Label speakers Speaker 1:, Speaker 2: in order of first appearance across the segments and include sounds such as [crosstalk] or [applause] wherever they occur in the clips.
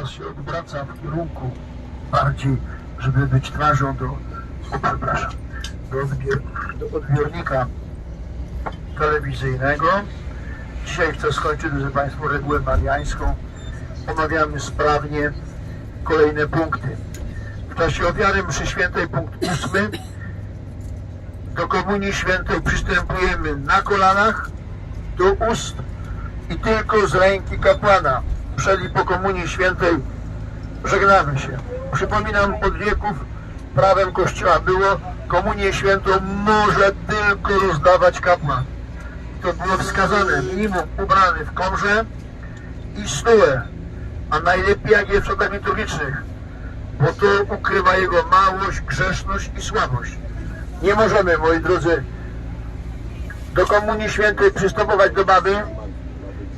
Speaker 1: teraz się odwraca w kierunku bardziej, żeby być twarzą do, przepraszam, do, odbior, do odbiornika telewizyjnego. Dzisiaj chcę skończyć, drodzy Państwo, regułę mariańską. Omawiamy sprawnie kolejne punkty. W czasie ofiary mszy świętej punkt ósmy. Do komunii świętej przystępujemy na kolanach, do ust i tylko z ręki kapłana. Przed po komunii świętej żegnamy się. Przypominam, od wieków prawem Kościoła było komunię świętą może tylko rozdawać kapłan. To było wskazane minimum ubrany w komrze i stułę, a najlepiej jak jest w szatach liturgicznych, bo to ukrywa jego małość, grzeszność i słabość. Nie możemy, moi drodzy, do komunii świętej przystępować do baby,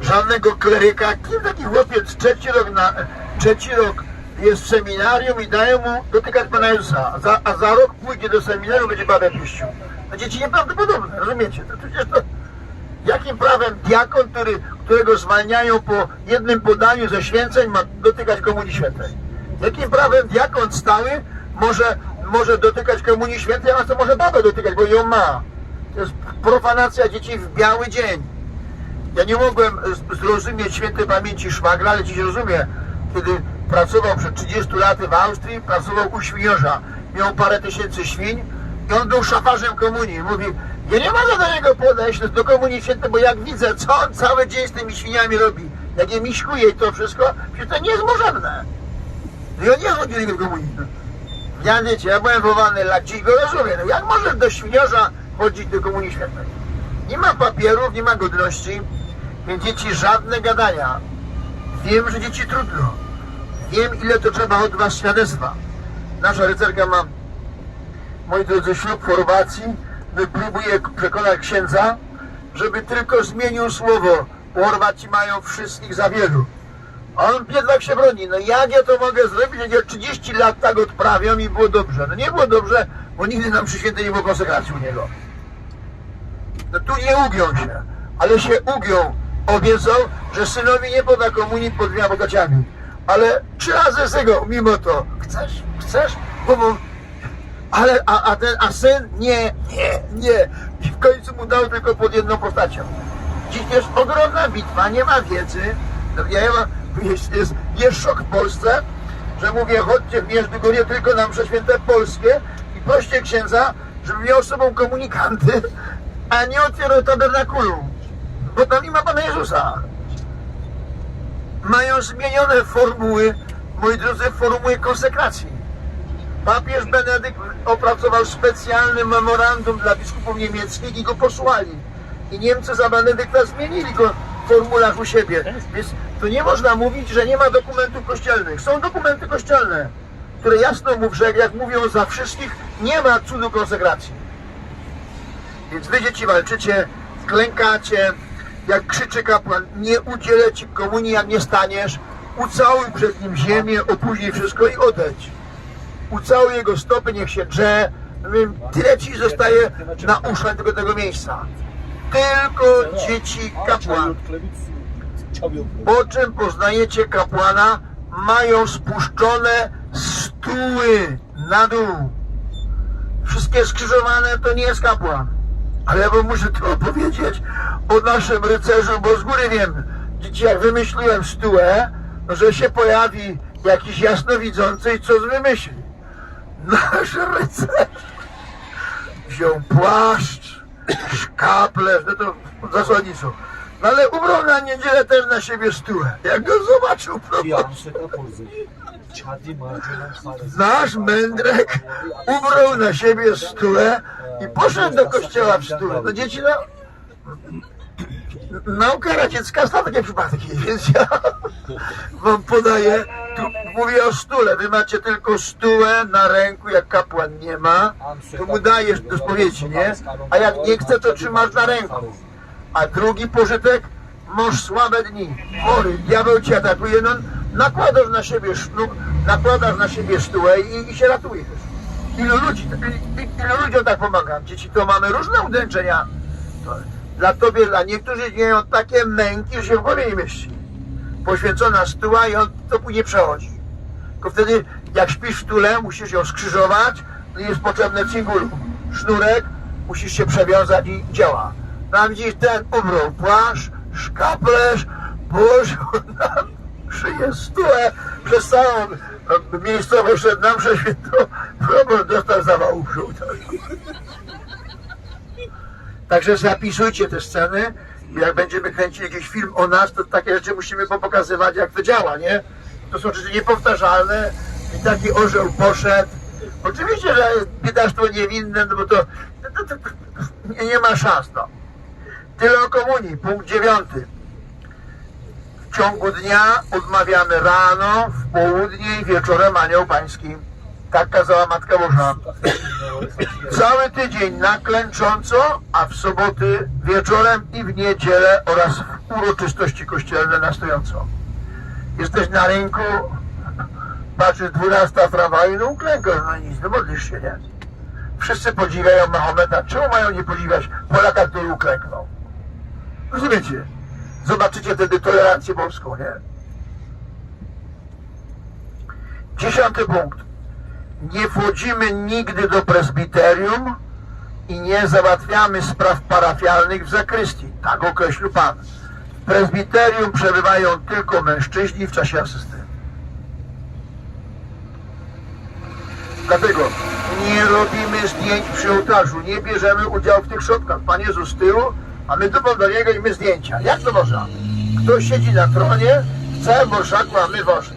Speaker 1: żadnego kleryka. Kim taki chłopiec trzeci rok, na, trzeci rok jest w seminarium i dają mu dotykać Pana Jezusa, a za, a za rok pójdzie do seminarium będzie babę puścił. To dzieci nieprawdopodobne, rozumiecie? To przecież to, jakim prawem diakon, który, którego zwalniają po jednym podaniu ze święceń ma dotykać komunii świętej? Jakim prawem diakon stały może, może dotykać komunii świętej, a co może babę dotykać, bo ją ma? To jest profanacja dzieci w biały dzień. Ja nie mogłem z- zrozumieć świętej pamięci szwagra, ale dziś rozumiem, kiedy pracował przed 30 laty w Austrii, pracował u świniorza, miał parę tysięcy świń i on był szafarzem komunii. Mówi, ja nie mogę do niego podejść do komunii świętej, bo jak widzę, co on cały dzień z tymi świniami robi, jak je miśkuje i to wszystko, przecież to nie jest możebne. No i on nie chodzi do niego komunii. Ja wiecie, ja byłem wołany lat, dziś go rozumiem. No jak możesz do świniorza chodzić do komunii świętej? Nie ma papierów, nie ma godności, więc dzieci żadne gadania. Wiem, że dzieci trudno. Wiem, ile to trzeba od was świadectwa. Nasza rycerka ma, moi drodzy, ślub Chorwacji. Próbuje przekonać księdza, żeby tylko zmienił słowo. Chorwaci mają wszystkich za wielu. A on biedak się broni. No jak ja to mogę zrobić, jak ja 30 lat tak odprawiam i było dobrze. No nie było dobrze, bo nigdy nam przy świętej nie było konsekracji u niego. No tu nie ugiął się, ale się ugiął. Obiecał, że synowi nie poda komunii pod dwiema bogaciami. Ale trzy razy z tego, mimo to. Chcesz? Chcesz? Bo mu... Ale, a, a ten, a syn? Nie, nie, nie. I w końcu mu dał tylko pod jedną postacią. Dziś jest ogromna bitwa, nie ma wiedzy. No, Ja, ja jest, jest, jest szok w Polsce, że mówię, chodźcie w Międzygorie tylko na msze święte polskie i proście księdza, żeby miał sobą komunikanty, a nie otwierał tabernakulum, bo tam nie ma Pana Jezusa. Mają zmienione formuły, moi drodzy, formuły konsekracji. Papież Benedykt opracował specjalny memorandum dla biskupów niemieckich i go posłali. I Niemcy za Benedykta zmienili go w formułach u siebie. Więc to nie można mówić, że nie ma dokumentów kościelnych. Są dokumenty kościelne, które jasno mówią, że jak mówią za wszystkich, nie ma cudu konsekracji. Więc wy dzieci walczycie, klękacie, jak krzyczy kapłan, nie udzielę ci komunii, jak nie staniesz, ucałuj przed nim ziemię, opóźnij wszystko i odejdź. Ucałuj jego stopy, niech się drze. Mówię, Tyle ci zostaje na uszach tego, tego miejsca. Tylko dzieci kapłan. Po czym poznajecie kapłana? Mają spuszczone stóły na dół. Wszystkie skrzyżowane to nie jest kapłan. Ale ja wam muszę to opowiedzieć o naszym rycerzu, bo z góry wiem, dzieci, jak wymyśliłem stułę, no, że się pojawi jakiś jasnowidzący i co wymyśli. Nasz rycerz wziął płaszcz, szkaple, no to zasłonnicą. No ale ubrał na niedzielę też na siebie stułę. Jak go zobaczył, proszę.
Speaker 2: Yanlışlıkla pozu.
Speaker 1: Nasz mędrek ubrał na siebie stułę i poszedł do kościoła w stule. No dzieci, no... Nauka radziecka zna takie przypadki, [laughs] więc ja wam podaję, tu mówię o stule, wy macie tylko stułę na ręku, jak kapłan nie ma, to mu dajesz do spowiedzi, nie? A jak nie chce, to trzymasz na ręku. A drugi pożytek, masz słabe dni, chory, diabeł cię atakuje, no nakładasz na siebie sznu, nakładasz na siebie stułę i, i się ratujesz. Ilu ludzi, i- ilu ludziom tak pomagam? Dzieci, to mamy różne udręczenia. To, dla tobie, dla niektórych dzieją takie męki, że się w głowie nie mieści. poświęcona stuła i on to później przechodzi. Tylko wtedy, jak śpisz w stule, musisz ją skrzyżować, no i jest potrzebny cingul, sznurek, musisz się przewiązać i działa. Tam widzisz ten ubrał płaszcz, szkaplerz, [laughs] na szyję stułę, przez całą miejscowość szedł na mszę świętą, Robert dostał zawału żółta. Także zapisujcie te sceny. Jak będziemy kręcili jakiś film o nas, to takie rzeczy musimy popokazywać, jak to działa, nie? To są rzeczy niepowtarzalne i taki orzeł poszedł. Oczywiście, że biedactwo niewinne, no bo to, to, to, to nie, nie ma szans, no. Tyle o komunii. Punkt dziewiąty. W ciągu dnia odmawiamy rano, w południe i wieczorem anioł pański. Tak kazała Matka Boża. Cały tydzień na klęcząco, a w soboty wieczorem i w niedzielę oraz w uroczystości kościelne na stojąco. Jesteś na rynku, patrzysz 12 w tramwaju, no uklękasz, no nic, no modlisz się, nie? Wszyscy podziwiają Mahometa. Czemu mają nie podziwiać Polaka, który uklęknął? Rozumiecie? Zobaczycie wtedy tolerancję polską, nie? Dziesiąty punkt. Nie wchodzimy nigdy do prezbiterium i nie załatwiamy spraw parafialnych w zakrystii. Tak określił Pan. W prezbiterium przebywają tylko mężczyźni w czasie asysty. Dlatego nie robimy zdjęć przy ołtarzu, nie bierzemy udziału w tych środkach. Pan Jezus z tyłu, a my dupą do Niego i my zdjęcia. Jak to można? Ktoś siedzi na tronie, w całym orszaku, a my wożni.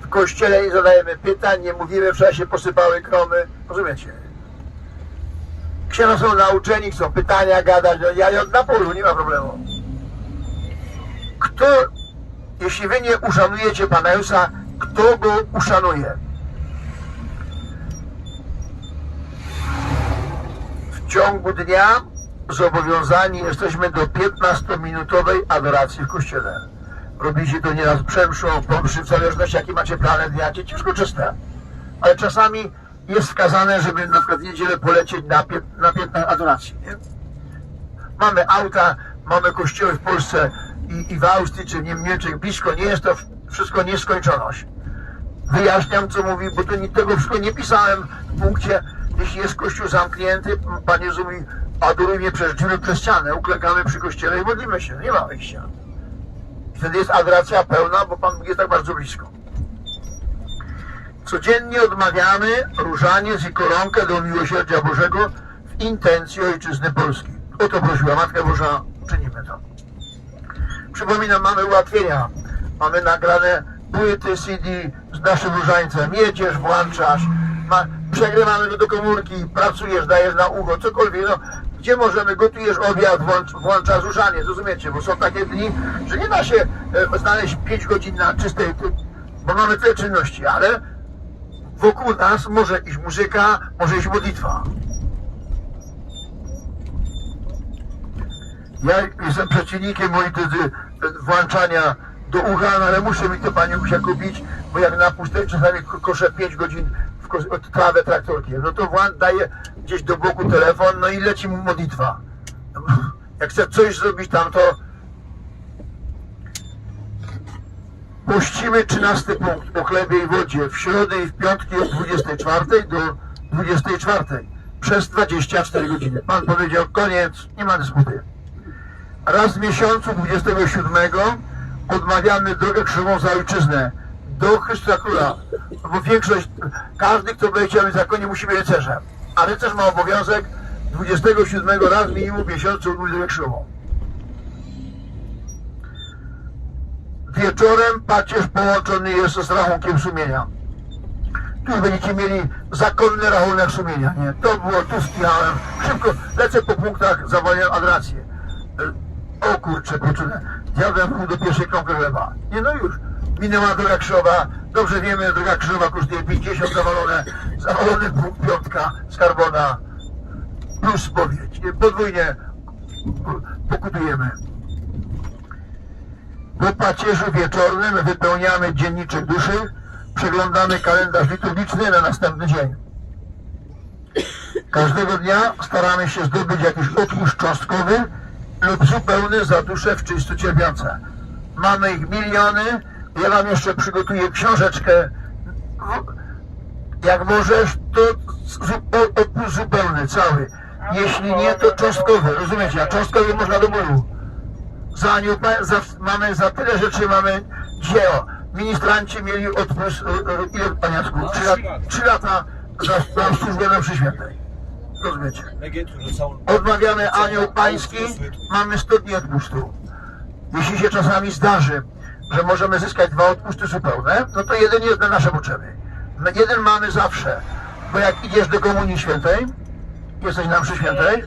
Speaker 1: W kościele nie zadajemy pytań, nie mówimy, wczoraj się posypały kromy. Rozumiecie? Księża są nauczeni, chcą pytania gadać, no ja na polu, nie ma problemu. Kto, jeśli wy nie uszanujecie Pana Jezusa, kto go uszanuje? W ciągu dnia zobowiązani jesteśmy do 15-minutowej adoracji w kościele. Robicie to nieraz przemszą, pomszy, w zależności jaki macie plany dnia, cię ciężko czyste. Ale czasami jest wskazane, żeby na przykład w niedzielę polecieć na, pię- na 15 adoracji. Nie? Mamy auta, mamy kościoły w Polsce i, i w Austrii czy w Niemczech blisko. Nie jest to wszystko nieskończoność. Wyjaśniam, co mówi, bo to tego wszystko nie pisałem w punkcie, jeśli jest kościół zamknięty, Pan Jezus mówi, adoruj mnie przez przez ścianę, uklekamy przy kościele i modlimy się, nie ma wyjścia. Wtedy jest adoracja pełna, bo Pan jest tak bardzo blisko. Codziennie odmawiamy różaniec i koronkę do miłosierdzia Bożego w intencji Ojczyzny Polskiej. O to prosiła Matka Boża, czynimy to. Przypominam, mamy ułatwienia. Mamy nagrane płyty CD z naszym różańcem. Jedziesz, włączasz, przegrywamy go do komórki, pracujesz, dajesz na ucho, cokolwiek. No, gdzie możemy, gotujesz obiad, włącz, włączasz różaniec, rozumiecie? Bo są takie dni, że nie da się e, znaleźć 5 godzin na czystej, bo mamy tyle czynności, ale wokół nas może iść muzyka, może iść modlitwa. Ja jestem przeciwnikiem, moi drodzy, włączania do ucha, no ale muszę mi to panią kupić, bo jak na pustej czasami ko- koszę 5 godzin w trawę traktorkiem, no to włą- daję gdzieś do boku telefon, no i leci mu modlitwa. Jak chcę coś zrobić tam, to Puścimy 13 punkt o chlebie i wodzie w środę i w piątki od 24 do 24 przez 24 godziny. Pan powiedział koniec, nie ma dysputy. Raz w miesiącu 27 odmawiamy drogę krzyżową za ojczyznę do Chrystusa Króla. Bo większość, każdy kto będzie chciał w zakonie musi być rycerzem. A rycerz ma obowiązek 27 raz minimum w miesiącu odmówić krzyżową. Wieczorem pacierz połączony jest z rachunkiem sumienia. Tu będziecie mieli zakonny rachunek sumienia, nie? To było, tu skijałem. Szybko, lecę po punktach, zawaliłem adrację. O kurczę, poczynę. Zjadłem pół do pierwszej kromkę chleba. Nie no już. Minęła droga krzyżowa. Dobrze wiemy, droga krzyżowa kosztuje 50 zawalone. Zawalony punkt piątka z karbona. Plus spowiedź. Nie, Podwójnie pokutujemy. Po pacierzu wieczornym wypełniamy dzienniczek duszy, przeglądamy kalendarz liturgiczny na następny dzień. Każdego dnia staramy się zdobyć jakiś odpuszcz cząstkowy lub zupełny za duszę w czysto cierpiące. Mamy ich miliony. Ja wam jeszcze przygotuję książeczkę. Jak możesz, to zu- o- odpust zupełny, cały. Jeśli nie, to cząstkowy. Rozumiecie? A cząstkowy można do bólu. Za, za, mamy za tyle rzeczy mamy dzieło. Ministranci mieli odpust, y, y, ile paniacku? Trzy, lat, trzy lata za, za służbę na przy świętej. Rozumiecie? Odmawiamy anioł pański, mamy 100 dni odpustu. Jeśli się czasami zdarzy, że możemy zyskać dwa odpusty zupełne, no to jeden jest na nasze potrzeby. My jeden mamy zawsze, bo jak idziesz do Komunii Świętej, jesteś na mszy świętej,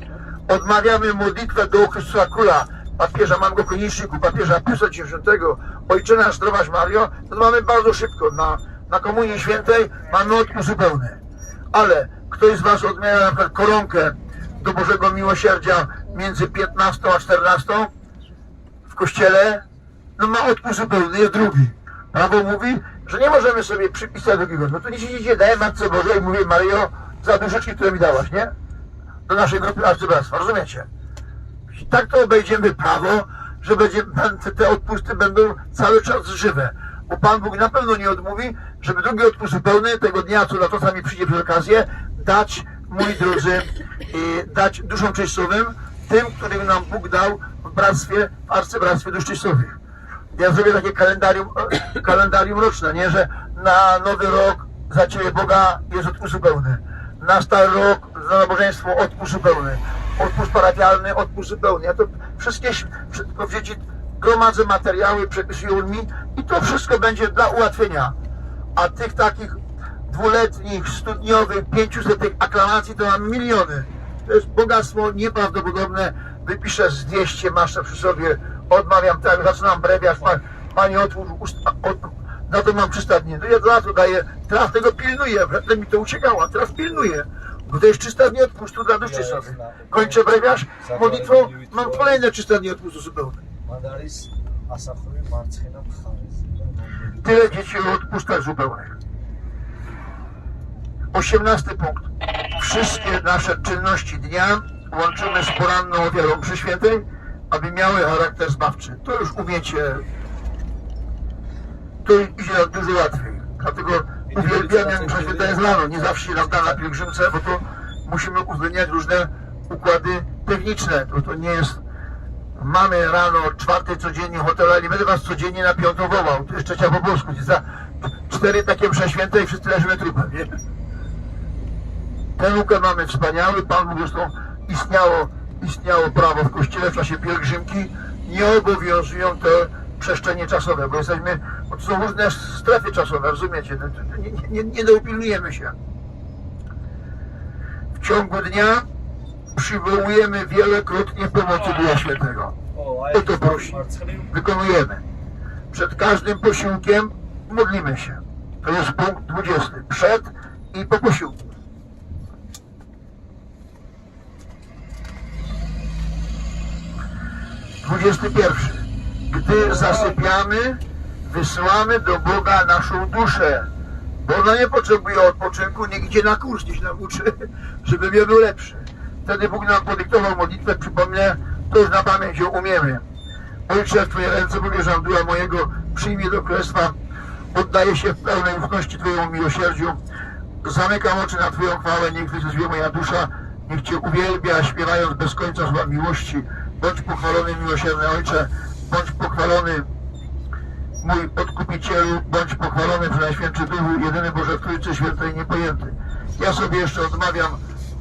Speaker 1: odmawiamy modlitwę do Chrystusa Króla, papieża, mam go w konieczniku, papieża Piusa X, Ojcze nasz, zdrowaś Mario, to mamy bardzo szybko. Na, na Komunii Świętej mamy odpust zupełny. Ale ktoś z Was odmienia na przykład koronkę do Bożego Miłosierdzia między 15 a 14 w kościele, no ma odpust zupełny, jest drugi. Prawo mówi, że nie możemy sobie przypisać drugiego. No to nie siedzicie, daję Matce Bożej i mówię, Mario, za duszeczki, które mi dałaś, nie? Do naszej grupy arcybractwa, rozumiecie? I tak to obejdziemy prawo, że będzie, te, odpusty będą cały czas żywe. Bo Pan Bóg na pewno nie odmówi, żeby drugi odpust zupełny tego dnia, co na to sami przyjdzie przez okazję, dać, moi drodzy, dać duszom czyścowym, tym, którym nam Bóg dał w bractwie, w arcybractwie dusz. Ja zrobię takie kalendarium, [coughs] kalendarium roczne, nie, że na nowy rok za Ciebie Boga jest odpust zupełny. Na stary rok za nabożeństwo odpust zupełny. Odpust parafialny, odpust zupełny. Ja to wszystkie, w dzieci gromadzę materiały, przepisują mi i to wszystko będzie dla ułatwienia. A tych takich dwuletnich, studniowych, pięciusetych aklamacji to mam miliony. To jest bogactwo nieprawdopodobne. Wypiszę z 200, masz to przy sobie odmawiam, tak, zaczynam brewiarz, pan, pani otwórz usta, od, na to mam przystawnię. No ja za daję, teraz tego pilnuję, wreszcie mi to uciekało, a teraz pilnuję. Bo to jest 300 dni odpustu dla duszy sobie. Kończę brewiarz modlitwą, mam kolejne 300 dni odpustu zupełnie. Tyle dzieci o odpustach zupełnych. Osiemnasty punkt. Wszystkie nasze czynności dnia łączymy z poranną ofiarą przyświętej, aby miały charakter zbawczy. To już umiecie. To idzie dużo łatwiej. Dlatego msza święta jest rano. Nie zawsze da na pielgrzymce, bo to musimy uwzględniać różne układy techniczne. To, to nie jest Mamy rano czwartej codziennie hotelu, ale nie będę was codziennie na piątą wołał. To jeszcze trzeba po polsku. Za cztery takie msze święte i wszyscy leżymy trupem, nie? Ten układ mamy wspaniały. Pan Bóg zresztą istniało, istniało prawo w Kościele w czasie pielgrzymki, nie obowiązują te przestrzenie czasowe, bo jesteśmy, bo to są różne strefy czasowe, rozumiecie? No, nie, nie, nie się. W ciągu dnia przywołujemy wielokrotnie pomocy Ducha Świętego. O to prosi. Wykonujemy. Przed każdym posiłkiem modlimy się. To jest punkt 20. Przed i po posiłku. Dwudziesty pierwszy. Gdy zasypiamy, wysyłamy do Boga naszą duszę. Bo ona nie potrzebuje odpoczynku, niech idzie na kurs, niech nam uczy, [laughs] żeby mnie był lepszy. Wtedy Bóg nam podyktował modlitwę, przypomnę, to już na pamięć ją umiemy. Ojcze, w Twoje ręce powierzam ducha mojego, przyjmij do królestwa, oddaję się w pełnej ufności Twojemu miłosierdziu, zamykam oczy na Twoją chwałę, niech wyzwie moja dusza, niech Cię uwielbia, śpiewając bez końca słowa miłości. Bądź pochwalony, miłosierny Ojcze, bądź pochwalony, mój Odkupicielu, bądź pochwalony Przenajświętszy Duchu, jedyny Boże w Trójcy Świętej Niepojęty. Ja sobie jeszcze odmawiam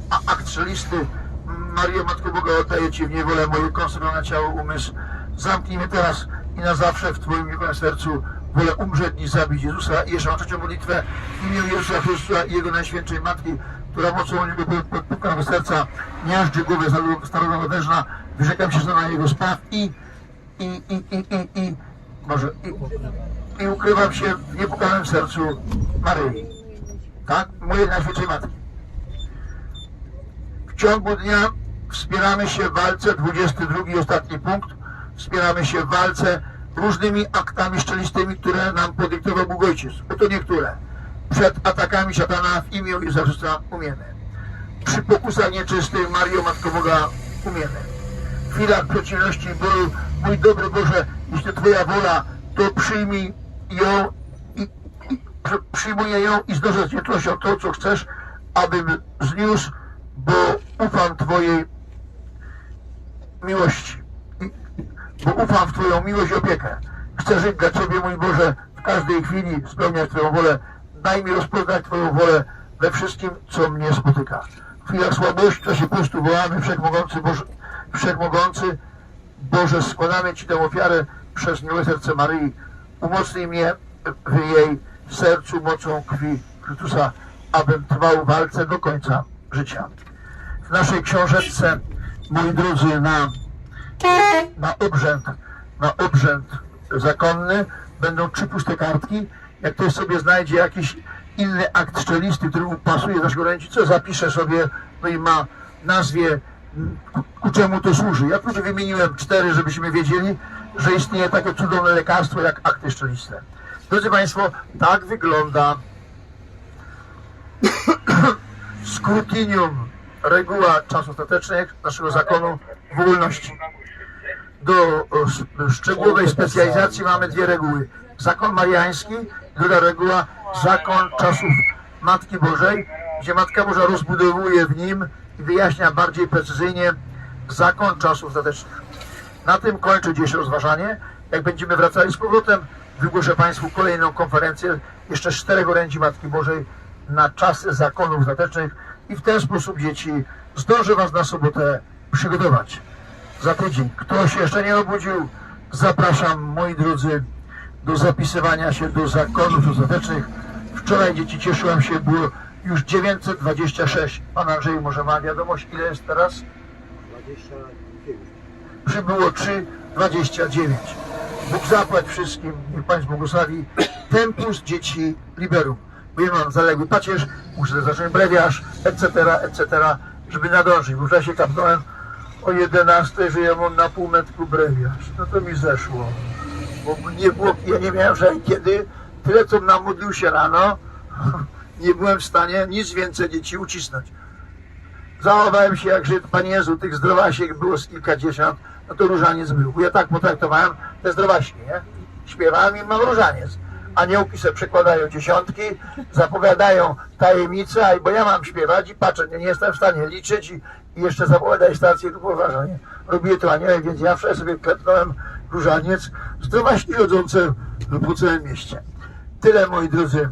Speaker 1: akt listy. Mario, Matko Boga, oddaję Ci w niewolę moje konsekrowne ciało, umysł. Zamknij mnie teraz i na zawsze w Twoim miłym sercu wolę umrzeć niż zabić Jezusa. I jeszcze mam trzecią modlitwę w imię Jezusa Chrystusa i Jego Najświętszej Matki, która mocą Niego podpukała serca, miażdży głowę starego wężna, wyrzekam się na Jego spraw i, i, i, i, i, i, może, i, i ukrywam się w niepukanym sercu Maryi. Tak? Mojej Najświętszej Matki. W ciągu dnia wspieramy się w walce, 22 i ostatni punkt, wspieramy się w walce różnymi aktami szczelistymi, które nam podyktował Bóg Ojciec. Oto niektóre. Przed atakami szatana w imię Jezusa umiemy. Przy pokusach nieczystych Mario Matko Boga umiemy. Chwilach przeciwności bólu, mój dobry Boże, jeśli Twoja wola, to przyjmij ją i, i przy- przyjmuję ją i zdążę z nieczułością to, co chcesz, abym zniósł, bo ufam Twojej miłości. Bo ufam w Twoją miłość i opiekę. Chcę żyć dla Ciebie, mój Boże, w każdej chwili spełniać Twoją wolę. Daj mi rozpoznać Twoją wolę we wszystkim, co mnie spotyka. W chwilach słabości, w czasie pustu wołamy, Wszechmogący Boże, Wszechmogący Boże, składamy Ci tę ofiarę przez miłe serce Maryi. Umocnij mnie w jej sercu mocą krwi Chrystusa, abym trwał w walce do końca życia. W naszej książeczce, moi drodzy, na na obrzęd, na obrzęd zakonny będą trzy puste kartki. Jak ktoś sobie znajdzie jakiś inny akt szczelisty, który mu pasuje do naszego ręki, co zapisze sobie, no i ma nazwie, ku, czemu to służy. Ja tu wymieniłem cztery, żebyśmy wiedzieli, że istnieje takie cudowne lekarstwo jak akty szczeliste. Drodzy Państwo, tak wygląda [coughs] scrutinium, reguła czasu ostatecznych naszego zakonu wolności. Do szczegółowej specjalizacji mamy dwie reguły. Zakon mariański, druga reguła zakon czasów Matki Bożej, gdzie Matka Boża rozbudowuje w nim wyjaśnia bardziej precyzyjnie zakon czasów ostatecznych. Na tym kończę dziś rozważanie. Jak będziemy wracali z powrotem, wygłoszę Państwu kolejną konferencję jeszcze z czterech orędzi Matki Bożej na czasy zakonów ostatecznych i w ten sposób dzieci zdążę Was na sobotę przygotować. Za tydzień. Kto się jeszcze nie obudził, zapraszam moi drodzy do zapisywania się do zakonów ostatecznych. Wczoraj dzieci cieszyłem się, było już 926. Pan Andrzej może ma wiadomość, ile jest teraz?
Speaker 2: 29.
Speaker 1: przybyło 3,29. Bóg zapłać wszystkim, niech Państwo błogosławi. Tempus dzieci liberum. Bo ja mam zaległy pacierz, muszę zacząć brewiarz, etc., etc., żeby nadążyć. Bo wczoraj się kapnąłem o 11, że ja mam na półmetku brewiarz. No to mi zeszło. Bo nie było, ja nie miałem że kiedy, tyle co namodlił się rano, nie byłem w stanie nic więcej dzieci ucisnąć. Załamałem się jak Żyd, Panie Jezu, tych zdrowasiek było z kilkadziesiąt, no to różaniec był. Ja tak potraktowałem te zdrowaśki, nie? Śpiewałem i mam różaniec. Aniołki se przekładają dziesiątki, zapowiadają tajemnice, a bo ja mam śpiewać i patrzę, nie, nie jestem w stanie liczyć i, i jeszcze zapowiadać stację tu poważnie. Robię to aniołek, więc ja wczoraj sobie klepnąłem różaniec, zdrowaśki chodzące po całym mieście. Tyle, moi drodzy,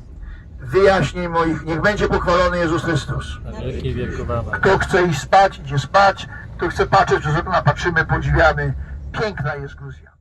Speaker 1: wyjaśnień moich. Niech będzie pochwalony Jezus Chrystus. Kto chce iść spać, idzie spać. Kto chce patrzeć przez okna, patrzymy, podziwiamy. Piękna jest Gruzja.